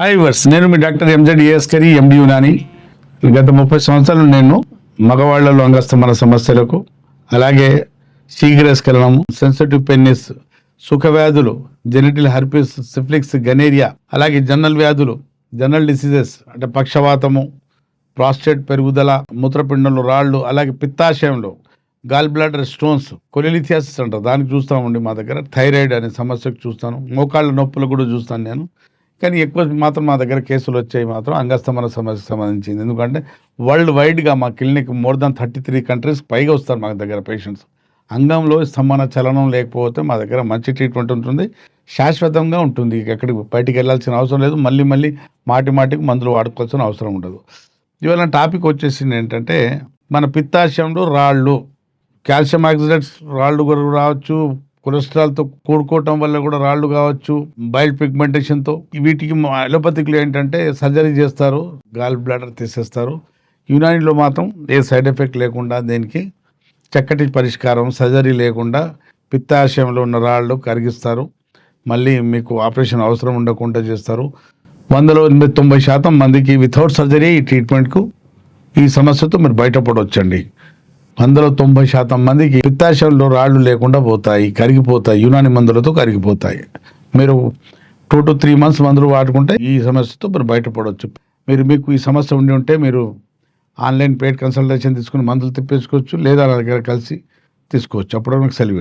Hi వర్స్ నేను మీ doctor MZ Askari MD Unani గత ముప్పై సంవత్సరాలు నేను మగవాళ్ళలో అంగస్తమన సమస్యలకు అలాగే శీఘ్రస్ఖలనం సెన్సిటివ్ పెన్నిస్ సుఖ వ్యాధులు జెనిటల్ సిఫ్లిక్స్ గనేరియా అలాగే జనరల్ వ్యాధులు జనరల్ డిసీజెస్ అంటే పక్షవాతము ప్రాస్టేట్ పెరుగుదల మూత్రపిండంలో రాళ్ళు అలాగే పిత్తాశయంలో గాల్ బ్లాడర్ స్టోన్స్ కొలిలిథియాసిస్ అంటారు. దానికి చూస్తామండి మా దగ్గర. థైరాయిడ్ అనే సమస్యకు చూస్తాను. మోకాళ్ళ నొప్పులు కూడా చూస్తాను నేను. కానీ ఎక్కువ మాత్రం మా దగ్గర కేసులు వచ్చాయి మాత్రం అంగస్తమన సమస్యకు సంబంధించింది. ఎందుకంటే వరల్డ్ వైడ్గా మా clinic more than thirty three countries పైగా వస్తారు మా దగ్గర పేషెంట్స్. అంగంలో స్తంభన చలనం లేకపోతే మా దగ్గర మంచి ట్రీట్మెంట్ ఉంటుంది. శాశ్వతంగా ఉంటుంది. ఎక్కడికి బయటికి వెళ్ళాల్సిన అవసరం లేదు. మళ్ళీ మళ్ళీ మాటి మాటికి మందులు వాడుకోవాల్సిన అవసరం ఉండదు. ఇవాళ టాపిక్ వచ్చేసింది ఏంటంటే మన పిత్తాశయంలో రాళ్ళు. కాల్షియం ఆక్సిడెంట్స్ రాళ్ళు కూడా రావచ్చు. కొలెస్ట్రాల్తో కూడుకోవటం వల్ల కూడా రాళ్ళు కావచ్చు బైల్ పిగ్మెంటేషన్తో వీటికి అలోపతిక్లో ఏంటంటే సర్జరీ చేస్తారు గాల్ బ్లాడర్ తీసేస్తారు. యునానిలో మాత్రం ఏ సైడ్ ఎఫెక్ట్ లేకుండా దీనికి చక్కటి పరిష్కారం సర్జరీ లేకుండా పిత్తాశయంలో ఉన్న రాళ్ళు కరిగిస్తారు. మళ్ళీ మీకు ఆపరేషన్ అవసరం ఉండకుండా చేస్తారు. వందలో ఎనభై తొంభై శాతం మందికి వితౌట్ సర్జరీ ఈ ట్రీట్మెంట్కు ఈ సమస్యతో మీరు బయటపడవచ్చండి అందులో తొంభై శాతం మందికి పిత్తాశయంలో రాళ్ళు లేకుండా పోతాయి కరిగిపోతాయి యునాని మందులతో కరిగిపోతాయి. మీరు టూ టు త్రీ మంత్స్ మందులు వాడుకుంటే ఈ సమస్యతో మీరు బయటపడవచ్చు. మీరు మీకు ఈ సమస్య ఉండి ఉంటే మీరు ఆన్లైన్ పేడ్ కన్సల్టేషన్ తీసుకుని మందులు తెప్పించుకోవచ్చు లేదా నా దగ్గర కలిసి తీసుకోవచ్చు. అప్పుడు మీకు సెలవు